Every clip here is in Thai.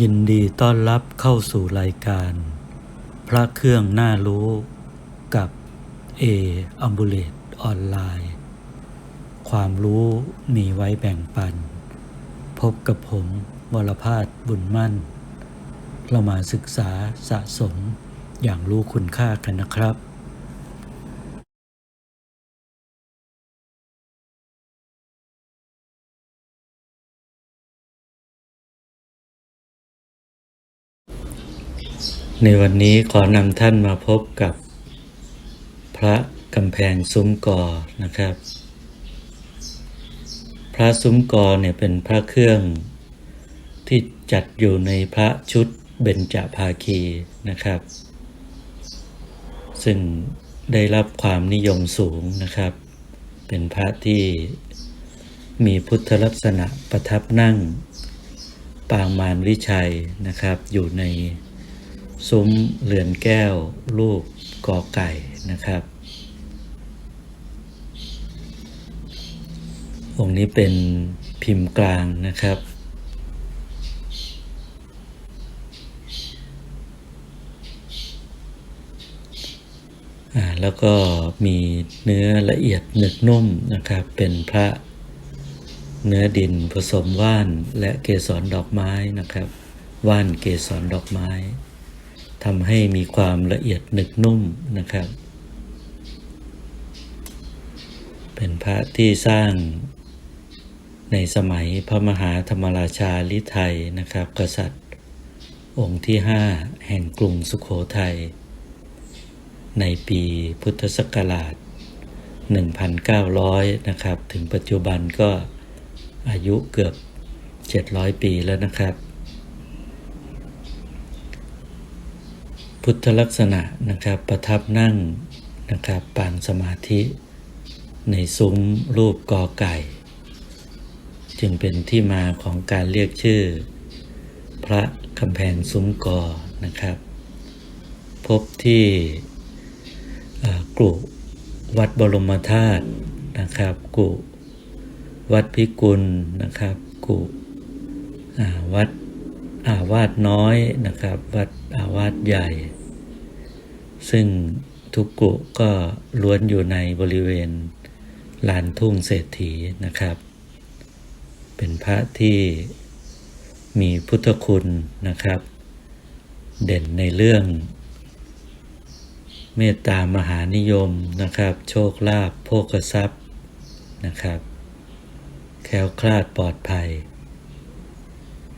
ยินดีต้อนรับเข้าสู่รายการ พระเครื่องน่ารู้กับ A a m b u l a t ออนไลน์ ความรู้มีไว้แบ่งปัน พบกับผมวรพาสบุญมั่น เรามาศึกษาสะสมอย่างรู้คุณค่ากันนะครับ ในวันนี้ขอนำท่านมาพบกับ พระกำแพงซุ้มกอนะครับ พระซุ้มกอเนี่ยเป็นพระเครื่องที่จัดอยู่ในพระชุดเบญจภาคีนะครับ ซึ่งได้รับความนิยมสูงนะครับ เป็นพระที่มีพุทธลักษณะประทับนั่ง ปางมารวิชัยนะครับอยู่ใน ซุ้มเรือนแก้ว รูปกอไก่นะครับ องค์นี้เป็นพิมพ์กลางนะครับอ่าแล้วก็มีเนื้อละเอียดหนึกนุ่มนะครับ เป็นพระเนื้อดินผสมว่านและเกสรดอกไม้นะครับ ว่านเกสรดอกไม้ ทำให้มีความละเอียดหนึกนุ่มนะครับ เป็นพระที่สร้างในสมัยพระมหาธรรมราชาลิไทยนะครับ กษัตริย์ องค์ที่ห้าแห่งกรุงสุขโขทัยในปีพุทธศักราช 1,900 นะครับ ถึงปัจจุบันก็อายุเกือบ 700 ปีแล้วนะครับ พุทธลักษณะนะครับประทับนั่งนะครับปางสมาธิ ในซุ้มรูปกอไก่ จึงเป็นที่มาของการเรียกชื่อ พระกำแพงซุ้มกอนะครับ พบที่กุวัดบรมธาตุนะครับกุวัดพิกุลนะครับกุวัดอาวาสน้อยนะครับ วัดอาวาสใหญ่ ซึ่งทุกกุก็ล้วนอยู่ในบริเวณลานทุ่งเศรษฐีนะครับ เป็นพระที่มีพุทธคุณนะครับ เด่นในเรื่อง เมตตามหานิยมนะครับ โชคลาภโภคทรัพย์นะครับ แคล้วคลาดปลอดภัย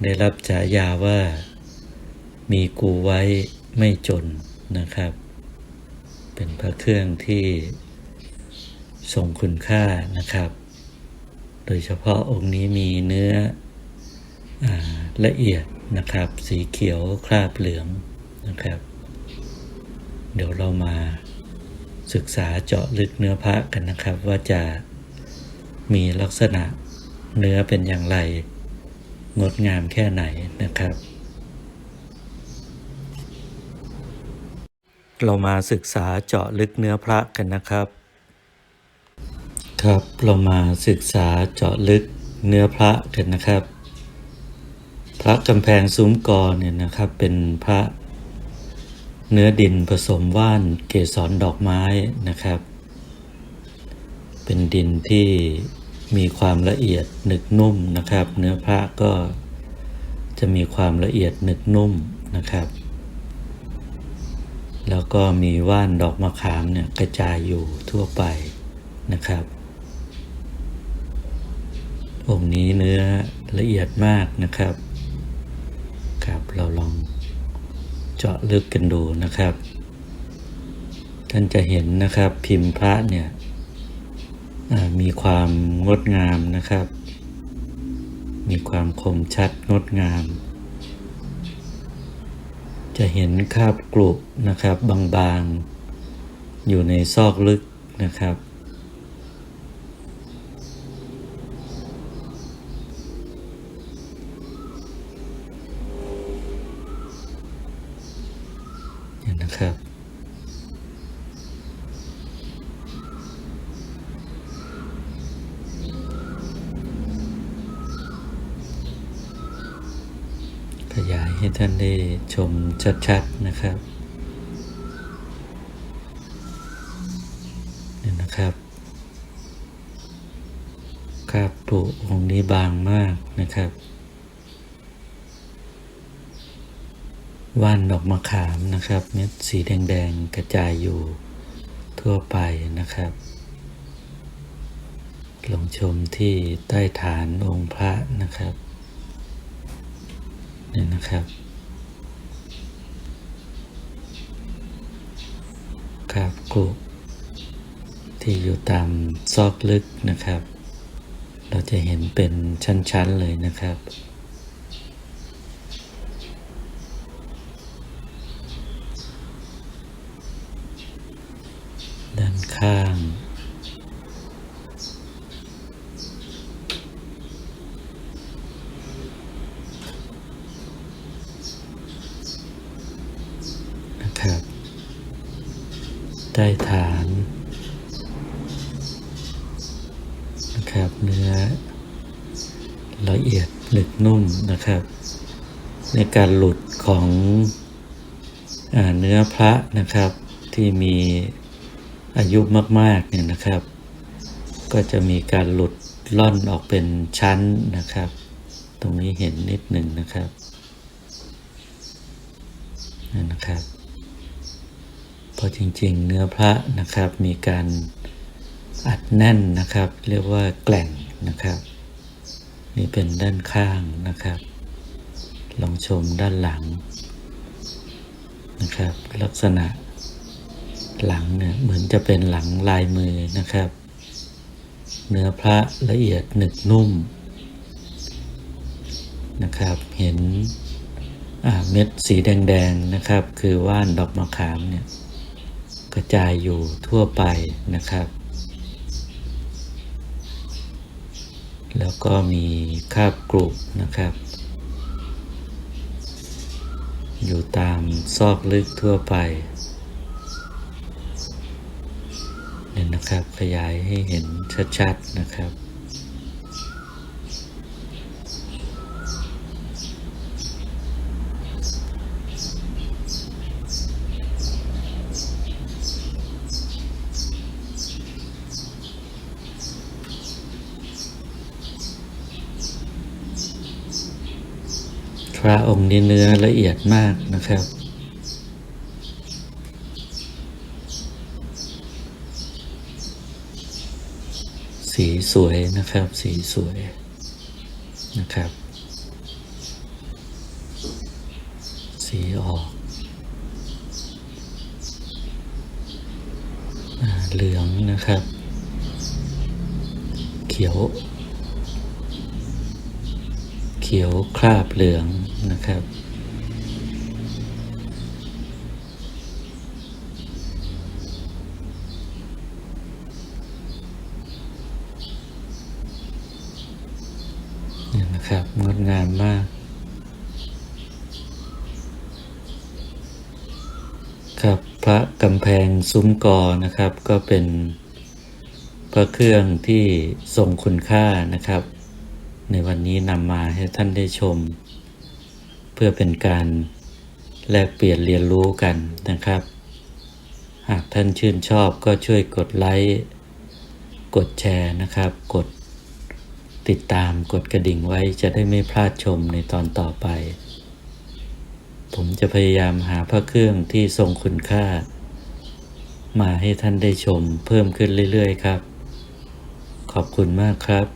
ได้รับฉายาว่ามีกูไว้ไม่จนนะครับ เป็นพระเครื่องที่ทรงคุณค่านะครับ โดยเฉพาะองค์นี้มีเนื้ออละเอียดนะครับ สีเขียวคราบเหลืองนะครับ เดี๋ยวเรามาศึกษาเจาะลึกเนื้อพระกันนะครับ ว่าจะมีลักษณะเนื้อเป็นอย่างไร งดงามแค่ไหนนะครับ เรามาศึกษาเจาะลึกเนื้อพระกันนะครับ ครับเรามาศึกษาเจาะลึกเนื้อพระกันนะครับ พระกำแพงซุ้มกอเนี่ยนะครับเป็นพระเนื้อดินผสมว่านเกสรดอกไม้นะครับ เป็นดินที่มีความละเอียดหนึกนุ่มนะครับ เนื้อพระก็จะมีความละเอียดหนึกนุ่มนะครับ แล้วก็มีว่านดอกมะขามเนี่ยกระจายอยู่ทั่วไปนะครับ องค์นี้เนื้อละเอียดมากนะครับ ครับเราลองเจาะลึกกันดูนะครับ ท่านจะเห็นนะครับพิมพ์พระเนี่ยมีความงดงามนะครับ มีความคมชัดงดงาม จะเห็นคาบกรุนะครับบางๆ อยู่ในซอกลึกนะครับ เนี่ยนะครับ ขยาย ให้ท่านได้ชมชัดๆนะครับนี่นะครับคาบปุองค์นี้บางมากนะครับว่านดอกมะขามนะครับ เม็ดสีแดงๆกระจายอยู่ทั่วไปนะครับลองชมที่ใต้ฐานองค์พระนะครับ นี่นะครับคราบกุที่อยู่ตามซอกลึกนะครับ เราจะเห็นเป็นชั้น ๆ เลยนะครับด้านข้าง นะครับ ใต้ฐาน นะครับ เนื้อ ละเอียดหนึบ นะครับ ในการหลุดของอเนื้อพระนะครับที่มีอายุมากๆเนี่ยนะครับ ก็จะมีการหลุดล่อนออกเป็นชั้นนะครับ ตรงนี้เห็นนิดหนึ่งนะครับนั่นนะครับเพราะจริงๆ เนื้อพระนะครับมีการอัดแน่นนะครับ เรียกว่าแกล่งนะครับ นี่เป็นด้านข้างนะครับ ลองชมด้านหลังนะครับ ลักษณะหลังเนี่ยเหมือนจะเป็นหลังลายมือนะครับ เนื้อพระละเอียดหนึบนุ่มนะครับ เห็นเม็ดสีแดงๆนะครับ คือว่านดอกมะขามเนี่ยกระจายอยู่ทั่วไปนะครับ แล้วก็มีคาบกรุบนะครับ อยู่ตามซอกลึกทั่วไปเนี่ยนะครับขยายให้เห็นชัดๆนะครับ ระองค์นี้เนื้อละเอียดมากนะครับ สีสวยนะครับ สีสวยนะครับ สีออกอเหลืองนะครับ เขียว เขียวคราบเหลืองนะครับ นี่นะครับ งดงามมาก ครับพระกำแพงซุ้มกอนะครับ ก็เป็นพระเครื่องที่ทรงคุณค่านะครับ ในวันนี้นำมาให้ท่านได้ชม เพื่อเป็นการแลกเปลี่ยนเรียนรู้กันนะครับ หากท่านชื่นชอบก็ช่วยกดไลค์กดแชร์นะครับ กดติดตามกดกระดิ่งไว้จะได้ไม่พลาดชมในตอนต่อไป ผมจะพยายามหาพระเครื่องที่ทรงคุณค่า มาให้ท่านได้ชมเพิ่มขึ้นเรื่อยๆ ครับ ขอบคุณมากครับ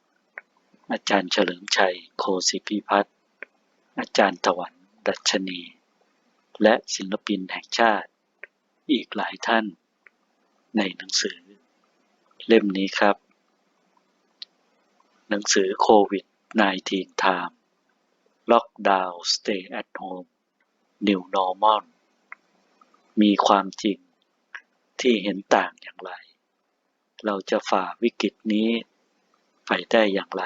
อาจารย์เฉลิมชัยโคสิพิพัฒน์ อาจารย์ตะวันดัชนี และศิลปินแห่งชาติ อีกหลายท่าน ในหนังสือ เล่มนี้ครับ หนังสือโควิด -19 Time Lockdown Stay at Home New Normal มีความจริงที่เห็นต่างอย่างไร เราจะฝ่าวิกฤตนี้ไปได้อย่างไร